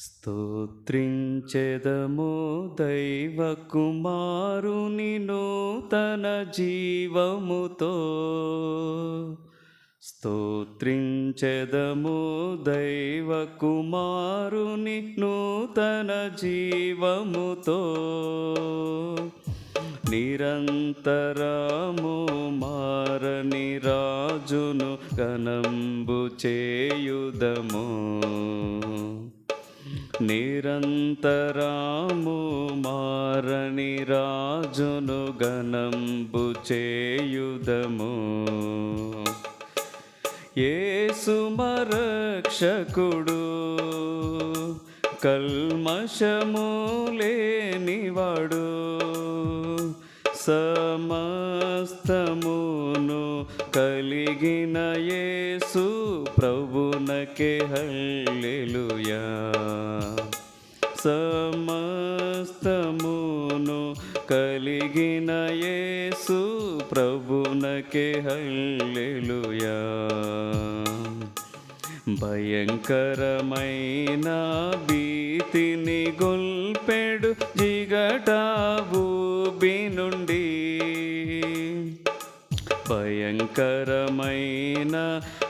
స్తోత్రించెదము దైవ కుమారుని నూతన జీవముతో. స్తోత్రించెదము దైవ కుమారుని నూతన జీవముతో. నిరంతరము మారని రాజును గనంబు చేయుదము. నిరంతరాము మారని రాజును గణంబు చేయుదము. ఏసుమరక్షకుడు కల్మషము లేనివాడు సమస్తమును కలిగిన యేసు ప్రభునకే హల్లెలుయా. సమస్తమును కలిగిన యేసు ప్రభునకే హల్లెలుయా. భయంకరమైన భీతిని గొల్పెడు భయంకరమైన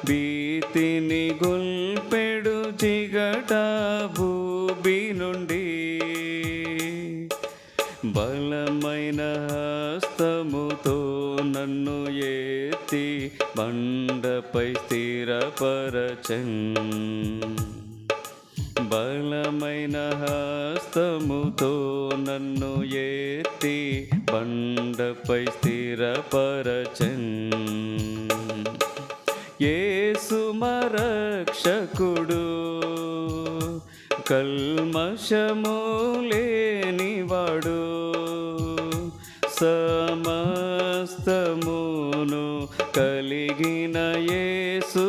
భీతిని గొల్పెడు జిగట భూమి నుండి. బలమైన హస్తముతో నన్ను ఎత్తి బండపై స్థిరపరచన్. బలమైన హస్తముతో నన్ను ఎత్తి బండపై స్థిరపరచన్. యేసు మరక్షకుడు కల్మషము లేనివాడు సమస్తమును కలిగిన యేసు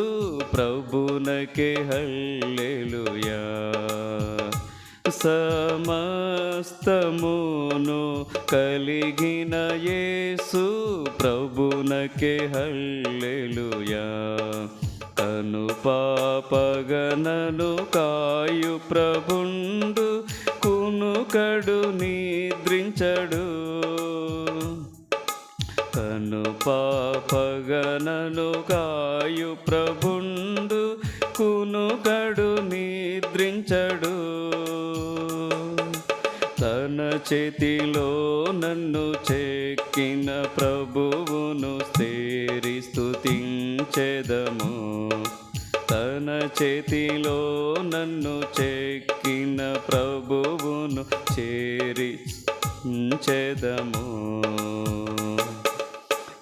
ప్రభునకే హల్లెలుయా. సమస్తమును కలిగిన యేసు ప్రభునకే హల్లెలుయా. తను పాపగనను కాయు ప్రభుండు కునుకడు నిద్రించడు. తను పాపగనను కాయు ప్రభుండు కునుకడు నిద్రించడు. చేతిలో నన్ను చెక్కిన ప్రభువును స్థేరి స్థుతించెదము తన చేతిలో నన్ను చెక్కిన ప్రభువును చేరి చెదము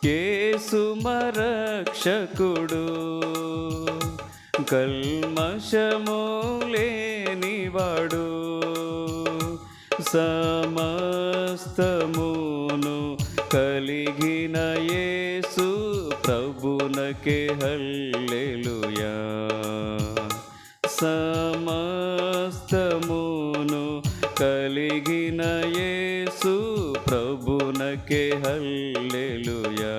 కేసుమరక్షకుడు కల్మషము లేనివాడు. సమస్తమును కలిగిన యేసు ప్రభునకే హల్లెలుయా. సమస్తమును కలిగిన యేసు ప్రభునకే హల్లెలుయా.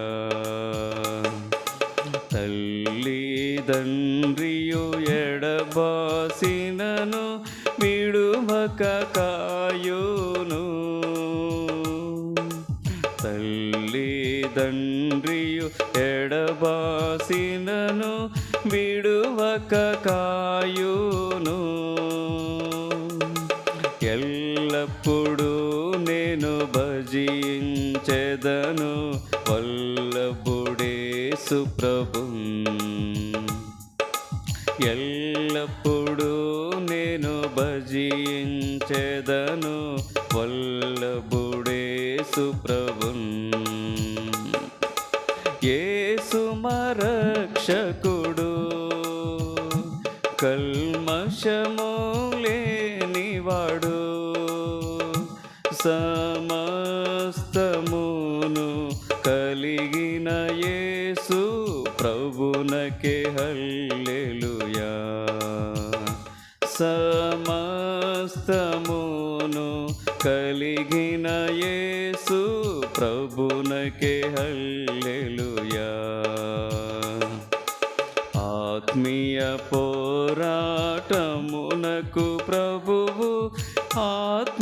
తల్లి తండ్రియు ఎడబాసి కాయును తల్లి తండ్రియు ఎడబాసినను విడువక కాయును. ఎల్లప్పుడూ నేను భజించెదను. వల్లభుడే సుప్రభు భజించెదను వల్లభుడే సుప్రభు. ఏసుమరక్షకుడు కల్మషము లేనివాడు సమస్తమును కలిగిన యేసు ప్రభునకే హల్లెలుయా. సమస్తమును కలిగిన యేసు ప్రభునకే హల్లెలుయా. ఆత్మ ఆత్మీయ పోరాటమునకు ప్రభువు ఆత్మశక్తినిచెన్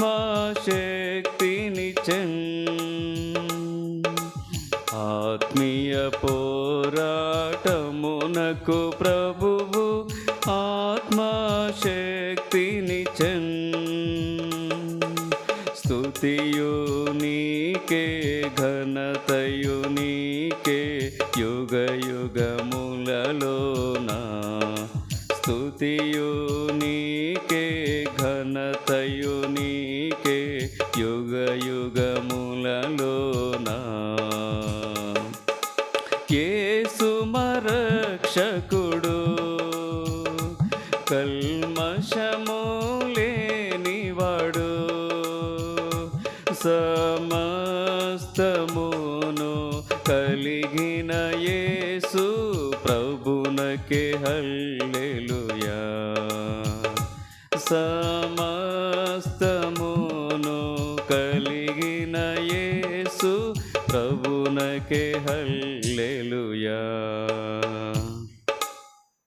ఆత్మీయ పోరాటమునకు ప్రభువు ఆత్మశక్తినిచెన్ స్తుతియు నీకే ఘనతయు నీకే యుగ యుగములలోనా స్తుతియు నీకే సమస్తమును కలిగిన యేసు ప్రభునకే హల్లెలూయా. సమస్తమును కలిగిన యేసు ప్రభునకే హల్లెలుయా.